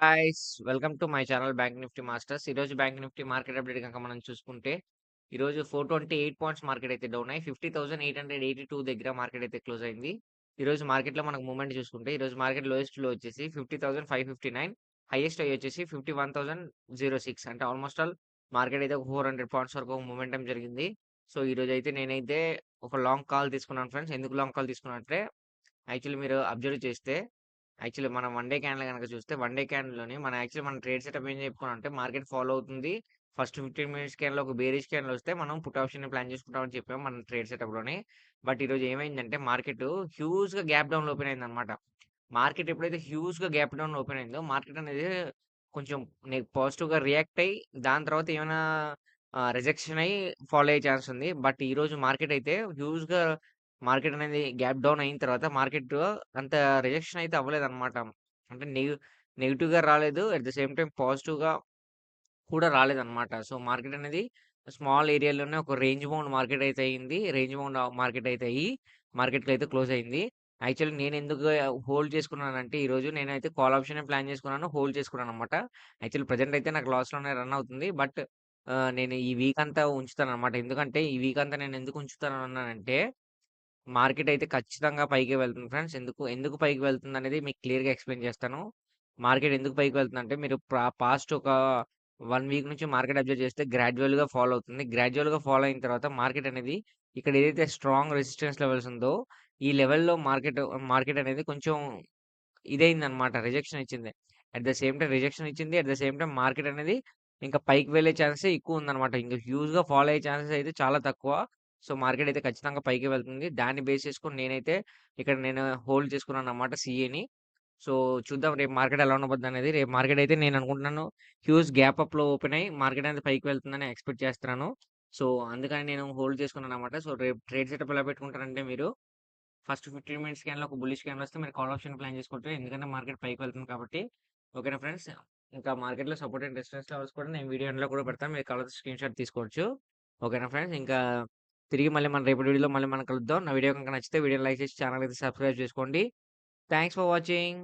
Guys! Welcome to my channel bank Nifty masters. ఈరోజు bank Nifty market update కనుక మనం చూసుకుంటే, ఈరోజు 428 పాయింట్స్ మార్కెట్ అయితే డౌన్ అయ్యి 50,882 దగ్గర మార్కెట్ అయితే క్లోజ్ అయింది. ఈరోజు మార్కెట్‌లో మనకు మూమెంట్ చూసుకుంటే, ఈరోజు మార్కెట్ లోయెస్ట్లో వచ్చేసి 50,559 హైయెస్ట్ అయ్యి వచ్చేసి 51,006 అంటే ఆల్మోస్ట్ ఆల్ మార్కెట్ అయితే ఒక 400 పాయింట్స్ వరకు మూమెంటం జరిగింది. సో, ఈరోజైతే నేనైతే ఒక లాంగ్ కాల్ తీసుకున్నాను ఫ్రెండ్స్. ఎందుకు లాంగ్ కాల్ తీసుకున్నట్టే యాక్చువల్లీ మీరు అబ్జర్వ్ చేస్తే యాక్చువల్లీ మనం వన్ డే క్యాండిల్ గనక చూస్తే వన్ డే క్యాండిల్‌లోని మన యాక్చువల్లీ మన ట్రేడ్ సెటప్ ఏం చెప్పుకున్నామంటే మార్కెట్ ఫాలో అవుతుంది. ఫస్ట్ 15 మినిట్స్ క్యాండిల్‌లో ఒక బేరిష్ క్యాండిల్ వస్తే మనం పుట్ ఆప్షన్ ప్లాన్ చేసుకుంటామని చెప్పాము మన ట్రేడ్ సెటప్లోనే బట్ ఈరోజు ఏమైందంటే మార్కెట్ హ్యూజ్‌గా గ్యాప్ డౌన్ ఓపెన్ అయిందన్నమాట. మార్కెట్ ఎప్పుడైతే హ్యూజ్‌గా గ్యాప్ డౌన్ ఓపెన్ అయిందో మార్కెట్ అనేది కొంచెం పాజిటివ్‌గా రియాక్ట్ అయ్యి దాని తర్వాత ఏమైనా రిజెక్షన్ అయ్యి ఫాలో అయ్యే ఛాన్స్ ఉంది. బట్ ఈరోజు మార్కెట్ అయితే హ్యూజ్‌గా మార్కెట్ అనేది గ్యాప్ డౌన్ అయిన తర్వాత మార్కెట్ అంత రిజెక్షన్ అయితే అవ్వలేదన్నమాట. అంటే నెగె నెగిటివ్గా రాలేదు. అట్ ద సేమ్ టైం పాజిటివ్‌గా కూడా రాలేదన్నమాట. సో, మార్కెట్ అనేది స్మాల్ ఏరియాలోనే ఒక రేంజ్ బౌండ్ మార్కెట్ అయితే అయింది. రేంజ్ బౌండ్ మార్కెట్ అయితే అయ్యి మార్కెట్‌లో అయితే క్లోజ్ అయింది. యాక్చువల్లీ నేను ఎందుకు హోల్డ్ చేసుకున్నానంటే ఈరోజు నేనైతే కాల్ ఆప్షన్ ప్లాన్ చేసుకున్నాను. హోల్డ్ చేసుకున్నాను అనమాట యాక్చువల్లీ ప్రజెంట్ అయితే నాకు లాస్‌లోనే రన్ అవుతుంది. బట్ నేను ఈ వీక్ అంతా ఉంచుతాను అనమాట ఎందుకంటే ఈ వీక్ అంతా నేను ఎందుకు ఉంచుతాను అన్నానంటే మార్కెట్ అయితే ఖచ్చితంగా పైకి వెళ్తుంది ఫ్రెండ్స్. ఎందుకు ఎందుకు పైకి వెళ్తుంది అనేది మీకు క్లియర్‌గా ఎక్స్‌ప్లెయిన్ చేస్తాను. మార్కెట్ ఎందుకు పైకి వెళ్తుందంటే మీరు పాస్ట్ ఒక వన్ వీక్ నుంచి మార్కెట్ అబ్జర్వ్ చేస్తే గ్రాడ్యువల్గా ఫాలో అవుతుంది. గ్రాడ్యువల్గా ఫాలో అయిన తర్వాత మార్కెట్ అనేది ఇక్కడ ఏదైతే స్ట్రాంగ్ రెసిస్టెన్స్ లెవెల్స్ ఉందో ఈ లెవెల్‌లో మార్కెట్ మార్కెట్ అనేది కొంచెం ఇదయిందన్నమాట. రిజెక్షన్ ఇచ్చింది. At the same time rejection ఇచ్చింది. At the same time market అనేది ఇంకా పైకి వెళ్ళే ఛాన్సెస్ ఎక్కువ ఉందన్నమాట. ఇంకా హ్యూజ్‌గా ఫాలో అయ్యే ఛాన్సెస్ అయితే చాలా తక్కువ. సో, మార్కెట్ అయితే ఖచ్చితంగా పైకి వెళ్తుంది. దాన్ని బేస్ చేసుకొని నేనైతే ఇక్కడ నేను హోల్డ్ చేసుకున్నాను అనమాట సీఏని. సో, చూద్దాం రేపు మార్కెట్ ఎలా ఉండబోద్దనేది. రేపు మార్కెట్ అయితే నేను అనుకుంటున్నాను హ్యూజ్ గ్యాప్ అప్‌లో ఓపెన్ అయ్యి మార్కెట్ అనేది పైకి వెళ్తుందని ఎక్స్‌పెక్ట్ చేస్తున్నాను. సో, అందుకని నేను హోల్డ్ చేసుకున్నానన్నమాట. సో, రేపు ట్రేడ్ సెటప్ ఎలా పెట్టుకుంటారంటే మీరు ఫస్ట్ 15 మినిట్స్ క్యాన్లో ఒక బుల్లిష్ క్యాన్ వస్తే మీరు కాల్ ఆప్షన్ ప్లాన్ చేసుకుంటారు ఎందుకంటే మార్కెట్ పైకి వెళ్తుంది కాబట్టి. ఓకేనా ఫ్రెండ్స్. ఇంకా మార్కెట్‌లో సపోర్ట్ అండ్ రెసిస్టెన్స్ లెవెల్స్ కూడా నేను వీడియో ఎండ్‌లో కూడా పెడతాను. మీరు కావాలంటే స్క్రీన్‌షాట్ తీసుకోవచ్చు. ఓకేనా ఫ్రెండ్స్. ఇంకా తిరిగి మళ్ళీ మన రేపటి వీడియోలో మళ్ళీ మనం కలుద్దాం. నా వీడియో కనుక నచ్చితే వీడియో లైక్ చేసి ఛానల్ అయితే సబ్స్క్రైబ్ చేసుకోండి. Thanks for watching.